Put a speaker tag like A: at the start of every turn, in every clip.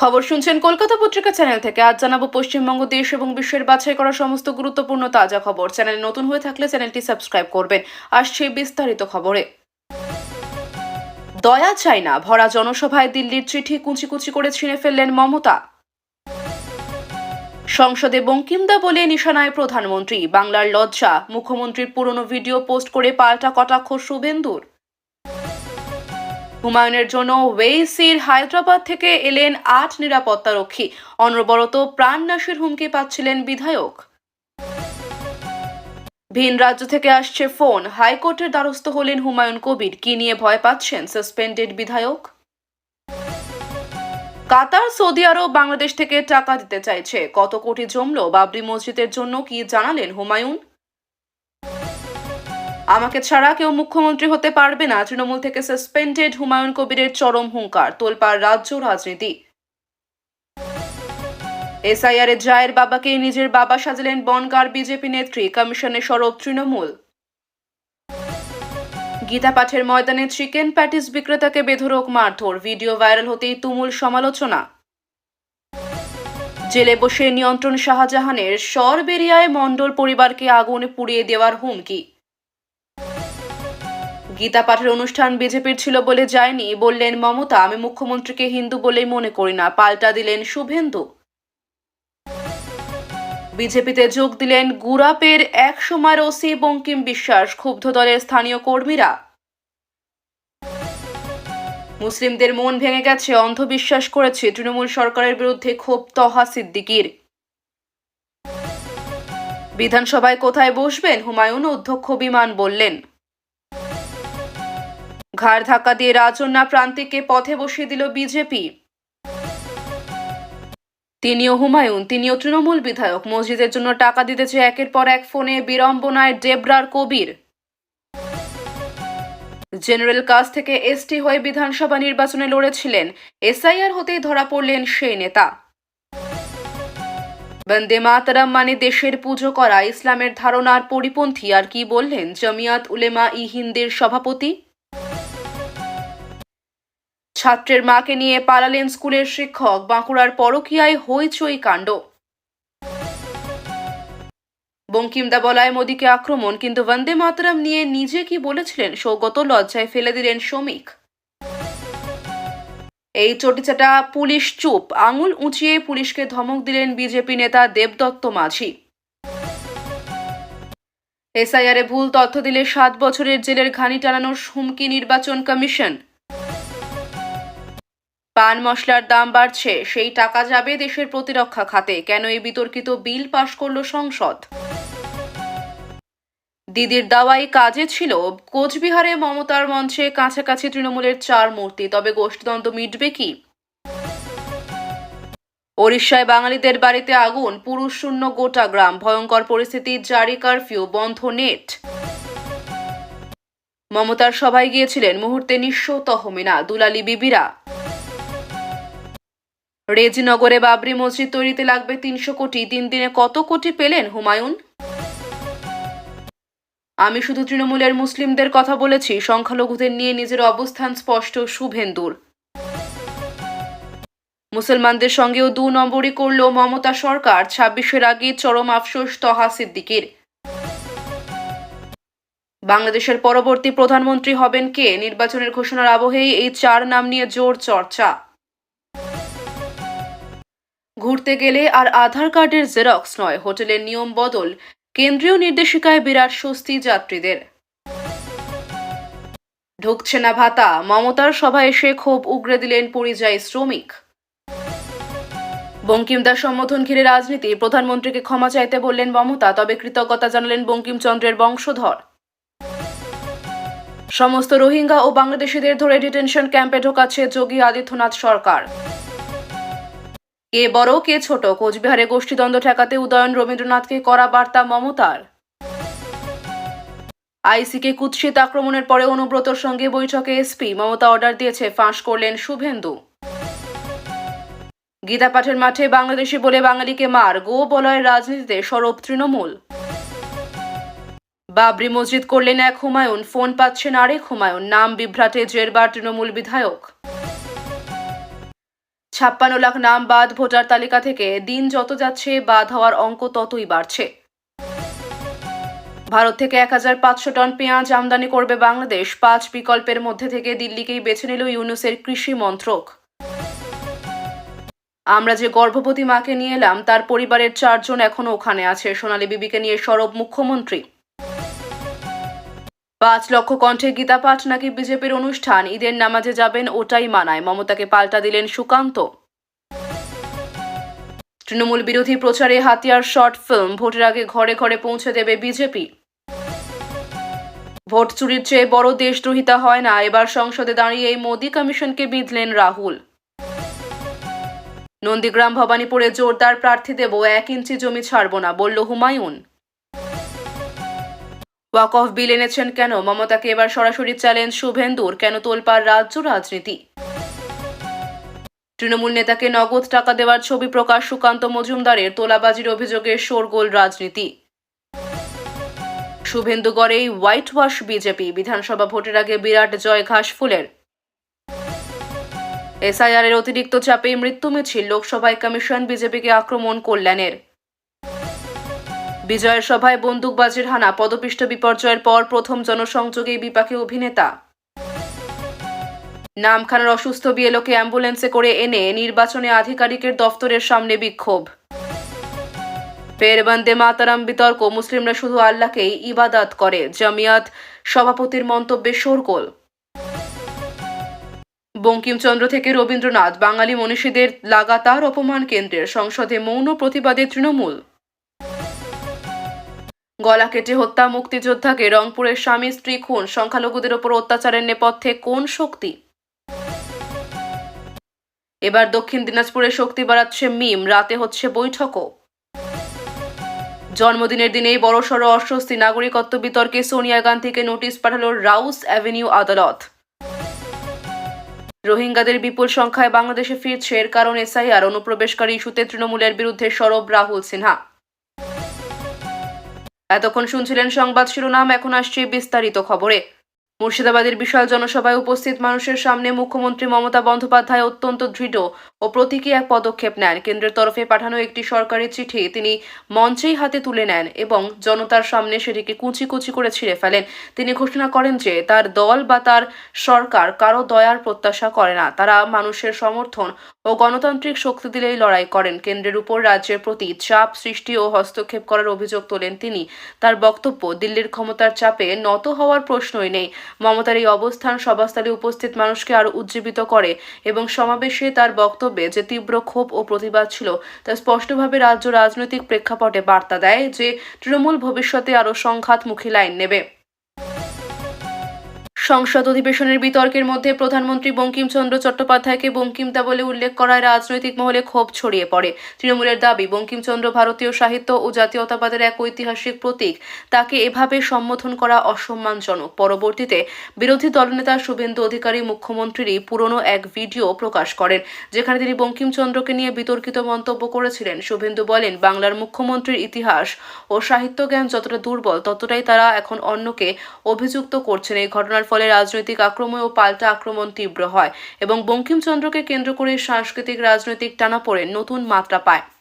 A: খবর শুনছেন কলকাতা পত্রিকা চ্যানেল থেকে। আজ জানাব পশ্চিমবঙ্গ, দেশ এবং বিশ্বের বাছাই করা সমস্ত গুরুত্বপূর্ণ তাজা খবর। চ্যানেলে নতুন হয়ে থাকলে চ্যানেলটি সাবস্ক্রাইব করবেন। আসছে বিস্তারিত খবরে। দয়া চাই না, ভরা জনসভায় দিল্লির চিঠি কুচি কুচি করে ছিঁড়ে ফেললেন মমতা। সংসদে বঙ্কিমদা বলে নিশানায় প্রধানমন্ত্রী, বাংলার লজ্জা। মুখ্যমন্ত্রীর পুরনো ভিডিও পোস্ট করে পাল্টা কটাক্ষ শুভেন্দুর। হুমায়ুনের জন্য ওয়েসির হায়দ্রাবাদ থেকে এলেন আট নিরাপত্তারক্ষী। অনবরত প্রাণনাশের হুমকি পাচ্ছিলেন বিধায়ক। ভিন রাজ্য থেকে আসছে ফোন। হাইকোর্টের দ্বারস্থ হলেন হুমায়ুন কবির। কি নিয়ে ভয় পাচ্ছেন সাসপেন্ডেড বিধায়ক? কাতার, সৌদি আরব, বাংলাদেশ থেকে টাকা দিতে চাইছে। কত কোটি জমল বাবরি মসজিদের জন্য কি জানালেন হুমায়ুন? আমাকে ছাড়া কেউ মুখ্যমন্ত্রী হতে পারবে না। তৃণমূল থেকে সাসপেন্ডেড হুমায়ুন কবিরের চরম হুঙ্কার, তোলপাড় রাজ্য রাজনীতি। এসআইআর এর জায়ের বাবাকে নিজের বাবা সাজলেন বনগার বিজেপি নেত্রী কমিশনে সরব তৃণমূল। গীতা পাঠের ময়দানে চিকেন প্যাটিস বিক্রেতাকে বেধরক মারধর, ভিডিও ভাইরাল হতেই তুমুল সমালোচনা। জেলে বসে নিয়ন্ত্রণ শাহজাহানের সরবেরিয়ায় মণ্ডল পরিবারকে আগুনে পুড়িয়ে দেওয়ার হুমকি। গীতা পাঠের অনুষ্ঠান বিজেপির ছিল বলে যায়নি। বললেন, মমতা, আমি মুখ্যমন্ত্রীকে হিন্দু বলেই মনে করি না। পাল্টা দিলেন শুভেন্দু। বিজেপিতে যোগ দিলেন গুরাপের এক সময়ের ওসি বঙ্কিম বিশ্বাস, ক্ষুব্ধ দলের স্থানীয় কর্মীরা। মুসলিমদের মন ভেঙে গেছে, অন্ধবিশ্বাস করেছে তৃণমূল সরকারের বিরুদ্ধে ক্ষোভ তহা সিদ্দিকির। বিধানসভায় কোথায় বসবেন? হুমায়ুন অধ্যক্ষ বিমান বললেন। ঘাড় ধাক্কা দিয়ে রাজন্যা প্রান্তিককে পথে বসিয়ে দিল বিজেপি। তিনিও হুমায়ুন, তিনিও তৃণমূল বিধায়ক। মসজিদের জন্য টাকা দিতেছে একের পর এক ফোনে বিড়ম্বনায় ডেবরার কবির। জেনারেল কাজ থেকে এসটি হয়ে বিধানসভা নির্বাচনে লড়েছিলেন। এসআইআর হতেই ধরা পড়লেন সেই নেতা। বন্দে মাতারাম মানে দেশের পুজো করা। ইসলামের ধারণার পরিপন্থী। আর কি বললেন জমিয়াত উলেমা ই হিন্দের সভাপতি? ছাত্রের মাকে নিয়ে পালালেন স্কুলের শিক্ষক। বাঁকুড়ার পরকীয়ায় হইচই কাণ্ড। বঙ্কিমদা বলায় মোদীকে আক্রমণ, কিন্তু বন্দে মাতরম নিয়ে নিজে কি বলেছিলেন? সৌগত লজ্জায় ফেলে দিলেন শ্রমিক। এই চটিচাটা পুলিশ চুপ। আঙুল উঁচিয়ে পুলিশকে ধমক দিলেন বিজেপি নেতা দেবদত্ত মাঝি। এসআইআরে ভুল তথ্য দিলে সাত বছরের জেলের ঘানি টানানোর হুমকি নির্বাচন কমিশন। পান মশলার দাম বাড়ছে, সেই টাকা যাবে দেশের প্রতিরক্ষা খাতে। কেন এই বিতর্কিত বিল পাশ করল সংসদ? দিদির দাওয়াই কাজে ছিল। কোচবিহারে মমতার মঞ্চে কাছাকাছি তৃণমূলের চার মূর্তি। তবে গোষ্ঠীদ্বন্দ্ব মিটবে কি? ওড়িশায় বাঙালিদের বাড়িতে আগুন, পুরুষ শূন্য গোটা গ্রাম। ভয়ঙ্কর পরিস্থিতি, জারি কারফিউ, বন্ধ নেট। মমতার সভায় গিয়েছিলেন মুহূর্তে নিঃস্ব তহমিনা, দুলালি বিবিরা। রেজিনগরে বাবরি মসজিদ তৈরিতে লাগবে তিনশো কোটি। দিন দিনে কত কোটি পেলেন হুমায়ুন? আমি শুধু তৃণমূলের মুসলিমদের কথা বলেছি, সংখ্যালঘুদের নিয়ে নিজের অবস্থান স্পষ্ট, শুভেন্দুর। মুসলমানদের সঙ্গেও দু নম্বরই করল মমতা সরকার, ছাব্বিশের আগে চরম আফসোস তহা সিদ্দিকির। বাংলাদেশের পরবর্তী প্রধানমন্ত্রী হবেন কে? নির্বাচনের ঘোষণার আবহেই এই চার নাম নিয়ে জোর চর্চা। ঘুরতে গেলে আর আধার কার্ডের জেরক্স নয়, হোটেলের নিয়ম বদল, কেন্দ্রীয় নির্দেশিকায় বিরাট স্বস্তি যাত্রীদের। ঢুকছে না ভাতা, মমতার সভায় এসে ক্ষোভ উগরে দিলেন পরিযায়ী শ্রমিক। বঙ্কিমদার সম্বোধন ঘিরে রাজনীতি, প্রধানমন্ত্রীকে ক্ষমা চাইতে বললেন মমতা, তবে কৃতজ্ঞতা জানালেন বঙ্কিমচন্দ্রের বংশধর। সমস্ত রোহিঙ্গা ও বাংলাদেশিদের ধরে ডিটেনশন ক্যাম্পে ঢোকাচ্ছে যোগী আদিত্যনাথ সরকার। কে বড় কে ছোট? কোচবিহারে গোষ্ঠীদ্বন্দ্ব ঠেকাতে উদয়ন রবীন্দ্রনাথকে করা বার্তা মমতার। আইসিকে কুৎসিত আক্রমণের পরে অনুব্রতর সঙ্গে বৈঠকে এসপি মমতা অর্ডার দিয়েছে, ফাঁস করলেন শুভেন্দু। গীতা পাঠের মাঠে বাংলাদেশি বলে বাঙালিকে মার, গো বলয়ের রাজনীতিতে সরব তৃণমূল। বাবরি মসজিদ করলেন এক হুমায়ুন, ফোন পাচ্ছেন আরেক হুমায়ুন, নাম বিভ্রাটে জেরবার তৃণমূল বিধায়ক। ছাপ্পান্ন লাখ নাম বাদ ভোটার তালিকা থেকে দিন যত যাচ্ছে, বাদ হওয়ার অঙ্ক ততই বাড়ছে। ভারত থেকে এক হাজার পাঁচশো টন পেঁয়াজ আমদানি করবে বাংলাদেশ। পাঁচ বিকল্পের মধ্যে থেকে দিল্লিকেই বেছে নিল ইউনুসের কৃষি মন্ত্রক। আমরা যে গর্ভবতী মাকে নিয়ে এলাম, তার পরিবারের চারজন এখনও ওখানে আছে। সোনালী বিবিকে নিয়ে সরব মুখ্যমন্ত্রী। পাঁচ লক্ষ কণ্ঠে গীতা পাঠ নাকি বিজেপির অনুষ্ঠান? ঈদের নামাজে যাবেন ওটাই মানায়। মমতাকে পাল্টা দিলেন সুকান্ত। তৃণমূল বিরোধী প্রচারে হাতিয়ার শর্ট ফিল্ম। ভোটের আগে ঘরে ঘরে পৌঁছে দেবে বিজেপি। ভোট চুরির চেয়ে বড় দেশদ্রোহিতা হয় না। এবার সংসদে দাঁড়িয়ে মোদী কমিশনকে বিঁধলেন রাহুল। নন্দীগ্রাম, ভবানীপুরে জোরদার প্রার্থী দেব। এক ইঞ্চি জমি ছাড়ব না, বলল হুমায়ুন। ওয়াক অফ বিল এনেছেন কেন? মমতাকে এবার সরাসরি চ্যালেঞ্জ শুভেন্দুর। কেন তোলপাড় রাজ্য রাজনীতি? তৃণমূল নেতাকে নগদ টাকা দেওয়ার ছবি প্রকাশ সুকান্ত মজুমদারের তোলাবাজির অভিযোগে শোরগোল রাজনীতি। শুভেন্দুগড়েই হোয়াইট ওয়াশ বিজেপি। বিধানসভা ভোটের আগে বিরাট জয় ঘাসফুলের এসআইআর এর অতিরিক্ত চাপে মৃত্যু মিছিল। লোকসভায় কমিশন বিজেপিকে আক্রমণ কল্যাণের। বিজয়ের সভায় বন্দুকবাজির হানা পদপিষ্ট বিপর্যয়ের পর প্রথম জনসংযোগে বিপাকে অভিনেতা। নামখানার অসুস্থ বিএলওকে অ্যাম্বুলেন্সে করে এনে নির্বাচনে আধিকারিকের দফতরের সামনে বিক্ষোভ। ফের বন্দে মাতারাম বিতর্ক, মুসলিমরা শুধু আল্লাহকেই ইবাদাত করে, জামিয়াত সভাপতির মন্তব্যে শোরগোল। বঙ্কিমচন্দ্র থেকে রবীন্দ্রনাথ, বাঙালি মনীষীদের লাগাতার অপমান কেন্দ্রের সংসদে মৌন প্রতিবাদে তৃণমূল। গলা কেটে হত্যা মুক্তিযোদ্ধাকে রংপুরের স্বামী স্ত্রী খুন। সংখ্যালঘুদের ওপর অত্যাচারের নেপথ্যে কোন শক্তি? এবার দক্ষিণ দিনাজপুরে শক্তি বাড়াচ্ছে মিম। রাতে হচ্ছে বৈঠকও। জন্মদিনের দিনেই বড়সড় অস্বস্তি। নাগরিকত্ব বিতর্কে সোনিয়া গান্ধীকে নোটিশ পাঠালো রাউস অ্যাভিনিউ আদালত। রোহিঙ্গাদের বিপুল সংখ্যায় বাংলাদেশে ফিরছে। এর কারণ এসআইআর। অনুপ্রবেশকারী ইস্যুতে তৃণমূলের বিরুদ্ধে সরব রাহুল সিনহা। এতক্ষণ শুনছিলেন সংবাদ শিরোনাম, এখন আসছে বিস্তারিত খবরে। মুর্শিদাবাদের বিশাল জনসভায় উপস্থিত মানুষের সামনে মুখ্যমন্ত্রী মমতা বন্দ্যোপাধ্যায় অত্যন্ত দৃঢ় ও প্রতীকী এক পদক্ষেপ নেন। কেন্দ্রের তরফে পাঠানো একটি সরকারি চিঠি তিনি মঞ্চেই হাতে তুলে নেন এবং জনতার সামনে সেটিকে কুচি কুচি করে ছিঁড়ে ফেলেন। তিনি ঘোষণা করেন যে তার দল বা তার সরকার কারও দয়ার প্রত্যাশা করে না। তারা মানুষের সমর্থন ও গণতান্ত্রিক শক্তি দিলেই লড়াই করেন। কেন্দ্রের উপর রাজ্যের প্রতি চাপ সৃষ্টি ও হস্তক্ষেপ করার অভিযোগ তোলেন তিনি। তার বক্তব্য, দিল্লির ক্ষমতার চাপে নত হওয়ার প্রশ্নই নেই। মমতার এই অবস্থান সভাস্থলে উপস্থিত মানুষকে আরও উজ্জীবিত করে এবং সমাবেশে তার বক্তব্যে যে তীব্র ক্ষোভ ও প্রতিবাদ ছিল, তা স্পষ্টভাবে রাজ্য রাজনৈতিক প্রেক্ষাপটে বার্তা দেয় যে তৃণমূল ভবিষ্যতে আরও সংঘাতমুখী লাইন নেবে। সংসদ অধিবেশনের বিতর্কের মধ্যে প্রধানমন্ত্রী বঙ্কিমচন্দ্র চট্টোপাধ্যায়কে বঙ্কিমতা বলে উল্লেখ করায় রাজনৈতিক মহলে ক্ষোভ ছড়িয়ে পড়ে। তৃণমূলের দাবি, বঙ্কিমচন্দ্র ভারতীয় সাহিত্য ও জাতীয়তাবাদের এক ঐতিহাসিক প্রতীক। তাকে এভাবে সম্বোধন করা অসম্মানজনক। পরবর্তীতে বিরোধী দলনেতা শুভেন্দু অধিকারী মুখ্যমন্ত্রীরই পুরনো এক ভিডিও প্রকাশ করেন, যেখানে তিনি বঙ্কিমচন্দ্রকে নিয়ে বিতর্কিত মন্তব্য করেছিলেন। শুভেন্দু বলেন, বাংলার মুখ্যমন্ত্রীর ইতিহাস ও সাহিত্য জ্ঞান যতটা দুর্বল, ততটাই তারা এখন অন্যকে অভিযুক্ত করছেন। এই ঘটনার ফলে রাজনৈতিক আক্রমণ ও পাল্টা আক্রমণ তীব্র হয় এবং বঙ্কিমচন্দ্রকে কেন্দ্র করে সাংস্কৃতিক রাজনৈতিক টানাপোড়েন নতুন মাত্রা পায়।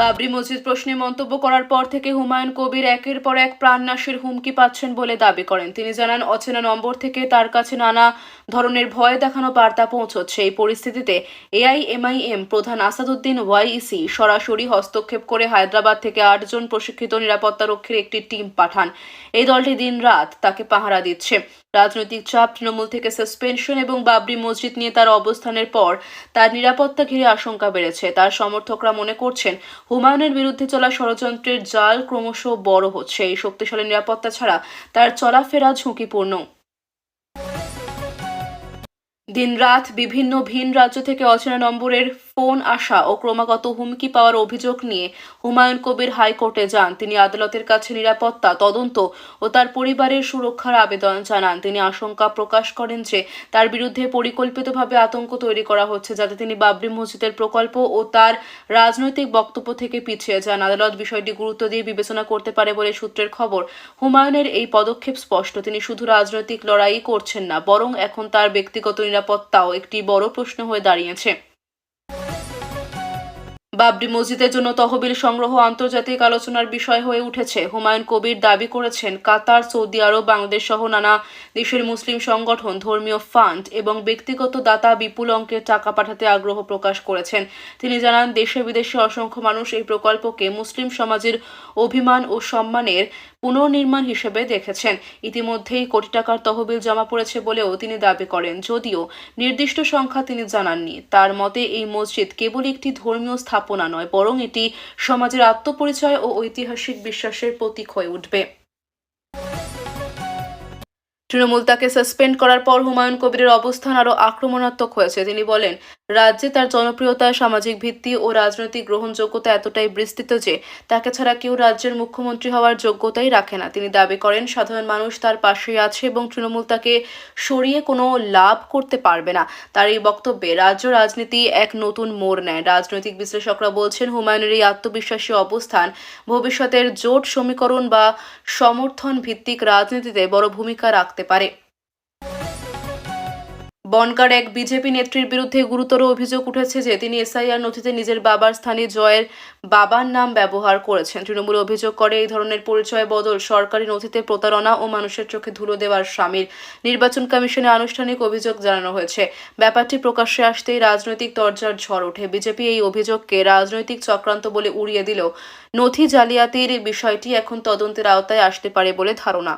A: বাবরি মসজিদ প্রশ্নে মন্তব্য করার পর থেকে হুমায়ুন কবির একের পর এক প্রাণনাশের হুমকি পাচ্ছেন বলে দাবি করেন। তিনি জানান, অচেনা নম্বর থেকে তার কাছে নানা ধরনের ভয় দেখানো বার্তা পৌঁছচ্ছে। এই পরিস্থিতিতে এআইএমআইএম প্রধান আসাদুদ্দিন ওয়াইইসি সরাসরি হস্তক্ষেপ করে হায়দ্রাবাদ থেকে আটজন প্রশিক্ষিত নিরাপত্তারক্ষীর একটি টিম পাঠান। এই দলটি দিন রাত তাকে পাহারা দিচ্ছে। রাজনৈতিক চাপ, তৃণমূল থেকে সাসপেনশন এবং বাবরি মসজিদ নিয়ে তার অবস্থানের পর তার নিরাপত্তা ঘিরে আশঙ্কা বেড়েছে। তার সমর্থকরা মনে করছেন, হুমায়ুনের বিরুদ্ধে চলা ষড়যন্ত্রের জাল ক্রমশ বড় হচ্ছে। এই শক্তিশালী নিরাপত্তা ছাড়া তার চলাফেরা ঝুঁকিপূর্ণ। দিনরাত বিভিন্ন ভিন রাজ্য থেকে অচেনা নম্বরের ফোন আসা ও ক্রমাগত হুমকি পাওয়ার অভিযোগ নিয়ে হুমায়ুন কবির হাইকোর্টে যান। তিনি আদালতের কাছে নিরাপত্তা, তদন্ত ও তার পরিবারের সুরক্ষার আবেদন জানান। তিনি আশঙ্কা প্রকাশ করেন যে তার বিরুদ্ধে পরিকল্পিতভাবে আতঙ্ক তৈরি করা হচ্ছে, যাতে তিনি বাবরি মসজিদের প্রকল্প ও তার রাজনৈতিক বক্তব্য থেকে পিছিয়ে যান। আদালত বিষয়টি গুরুত্ব দিয়ে বিবেচনা করতে পারে বলে সূত্রের খবর, হুমায়ুনের এই পদক্ষেপ স্পষ্ট। তিনি শুধু রাজনৈতিক লড়াই করছেন না, বরং এখন তার ব্যক্তিগত নিরাপত্তাও একটি বড় প্রশ্ন হয়ে দাঁড়িয়েছে। বাবরি মসজিদের জন্য তহবিল সংগ্রহ আন্তর্জাতিক আলোচনার বিষয় হয়ে উঠেছে। হুমায়ুন কবির দাবি করেছেন, কাতার, সৌদি আরব, বাংলাদেশ সহ নানা দেশের মুসলিম সংগঠন, ধর্মীয় ফান্ড এবং ব্যক্তিগত দাতা বিপুল অঙ্কের টাকা পাঠাতে আগ্রহ প্রকাশ করেছেন। তিনি জানান, দেশে বিদেশে অসংখ্য মানুষ এই প্রকল্পকে মুসলিম সমাজের অভিমান ও সম্মানের পুনর্নির্মাণ হিসেবে দেখেছেন। ইতিমধ্যেই কোটি টাকার তহবিল জমা পড়েছে বলেও তিনি দাবি করেন। যদিও নির্দিষ্ট সংখ্যা তিনি জানাননি। তার মতে, এই মসজিদ কেবল একটি ধর্মীয় স্থাপনা নয়, বরং এটি সমাজের আত্মপরিচয় ও ঐতিহাসিক বিশ্বাসের প্রতীক হয়ে উঠবে। তৃণমূল তাকে সাসপেন্ড করার পর হুমায়ুন কবিরের অবস্থান আরও আক্রমণাত্মক হয়েছে। তিনি বলেন রাজ্যে তার জনপ্রিয়তা, সামাজিক ভিত্তি ও রাজনৈতিক গ্রহণযোগ্যতা এতটাই বিস্তৃত যে তাকে ছাড়া কেউ রাজ্যের মুখ্যমন্ত্রী হওয়ার যোগ্যতাই রাখে না। তিনি দাবি করেন, সাধারণ মানুষ তার পাশেই আছে এবং তৃণমূল তাকে সরিয়ে কোনো লাভ করতে পারবে না। তার এই বক্তব্যে রাজ্য রাজনীতি এক নতুন মোড় নেয়। রাজনৈতিক বিশ্লেষকরা বলছেন, হুমায়ুনের এই আত্মবিশ্বাসী অবস্থান ভবিষ্যতের জোট সমীকরণ বা সমর্থন ভিত্তিক রাজনীতিতে বড় ভূমিকা রাখতে পারে। বনগার এক বিজেপি নেত্রীর বিরুদ্ধে গুরুতর অভিযোগ উঠেছে যে তিনি এসআইআর নথিতে নিজের বাবার স্থানে জয়ের বাবার নাম ব্যবহার করেছেন। তৃণমূল অভিযোগ করে এই ধরনের পরিচয় বদল সরকারি নথিতে প্রতারণা ও মানুষের চোখে ধুলো দেওয়ার সামিল। নির্বাচন কমিশনে আনুষ্ঠানিক অভিযোগ জানানো হয়েছে। ব্যাপারটি প্রকাশ্যে আসতেই রাজনৈতিক তরজার ঝড় ওঠে। বিজেপি এই অভিযোগকে রাজনৈতিক চক্রান্ত বলে উড়িয়ে দিলেও নথি জালিয়াতির বিষয়টি এখন তদন্তের আওতায় আসতে পারে বলে ধারণা।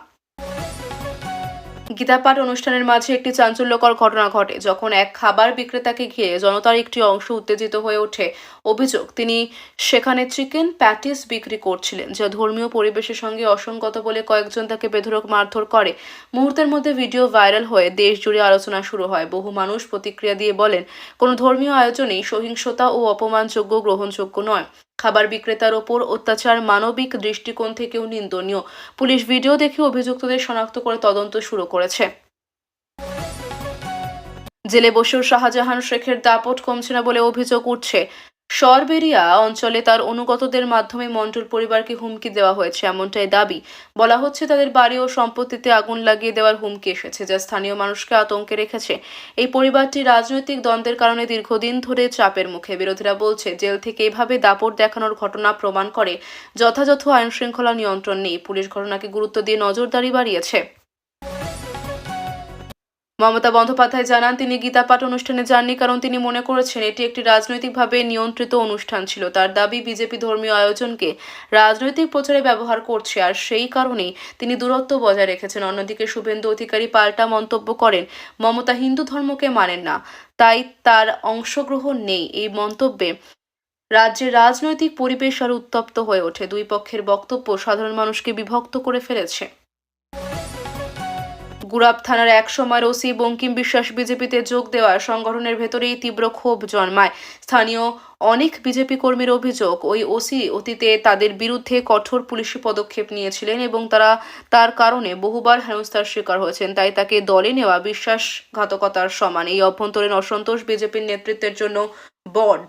A: গীতাপাঠ অনুষ্ঠানের মাঝে একটি চাঞ্চল্যকর ঘটনা ঘটে, যখন এক খাবার বিক্রেতাকে ঘিরে জনতার একটি অংশ উত্তেজিত হয়ে ওঠে। অভিযোগ, তিনি সেখানে চিকেন প্যাটিস বিক্রি করছিলেন, যা ধর্মীয় পরিবেশের সঙ্গে অসঙ্গত বলে কয়েকজন তাকে বেধরক মারধর করে। মুহূর্তের মধ্যে ভিডিও ভাইরাল হয়ে দেশ জুড়ে আলোচনা শুরু হয়। বহু মানুষ প্রতিক্রিয়া দিয়ে বলেন, কোনো ধর্মীয় আয়োজনেই সহিংসতা ও অপমানযোগ্য গ্রহণযোগ্য নয়। খাবার বিক্রেতার ওপর অত্যাচার, মানবিক দৃষ্টিকোণ থেকেও নিন্দনীয়। পুলিশ ভিডিও দেখে অভিযুক্তদের শনাক্ত করে তদন্ত শুরু করেছে। জেলে বসেও শাহজাহান শেখের দাপট কমছে না বলে অভিযোগ উঠছে। সরবেরিয়া অঞ্চলে তার অনুগতদের মাধ্যমে মণ্ডল পরিবারকে হুমকি দেওয়া হয়েছে এমনটাই দাবি। বলা হচ্ছে তাদের বাড়ি ও সম্পত্তিতে আগুন লাগিয়ে দেওয়ার হুমকি এসেছে যা স্থানীয় মানুষকে আতঙ্কে রেখেছে। এই পরিবারটি রাজনৈতিক দ্বন্দ্বের কারণে দীর্ঘদিন ধরে চাপের মুখে। বিরোধীরা বলছে, জেল থেকে এভাবে দাপট দেখানোর ঘটনা প্রমাণ করে যথাযথ আইন শৃঙ্খলা নিয়ন্ত্রণ নেই। পুলিশ ঘটনাকে গুরুত্ব দিয়ে নজরদারি বাড়িয়েছে। মমতা বন্দ্যোপাধ্যায় জানান, তিনি গীতা পাঠ অনুষ্ঠানে যাননি কারণ তিনি মনে করেছেন এটি একটি রাজনৈতিকভাবে নিয়ন্ত্রিত অনুষ্ঠান ছিল। তার দাবি, বিজেপি ধর্মীয় আয়োজনকে রাজনৈতিক প্রচারে ব্যবহার করছে আর সেই কারণেই তিনি দূরত্ব বজায় রেখেছেন। অন্যদিকে শুভেন্দু অধিকারী পাল্টা মন্তব্য করেন, মমতা হিন্দু ধর্মকে মানেন না, তাই তার অংশগ্রহণ নেই। এই মন্তব্যে রাজ্যের রাজনৈতিক পরিবেশ আরও উত্তপ্ত হয়ে ওঠে। দুই পক্ষের বক্তব্য সাধারণ মানুষকে বিভক্ত করে ফেলেছে। গুরাব থানার এক সময়ের ওসি বঙ্কিম বিশ্বাস বিজেপিতে যোগ দেওয়ার সংগঠনের ভেতরেই তীব্র ক্ষোভ জন্মায়। স্থানীয় অনেক বিজেপি কর্মীর অভিযোগ, ওই ওসি অতীতে তাদের বিরুদ্ধে কঠোর পুলিশি পদক্ষেপ নিয়েছিলেন এবং তারা তার কারণে বহুবার হেনস্থার শিকার হয়েছেন, তাই তাকে দলে নেওয়া বিশ্বাসঘাতকতার সমান। এই অভ্যন্তরীণ অসন্তোষ বিজেপির নেতৃত্বের জন্য বড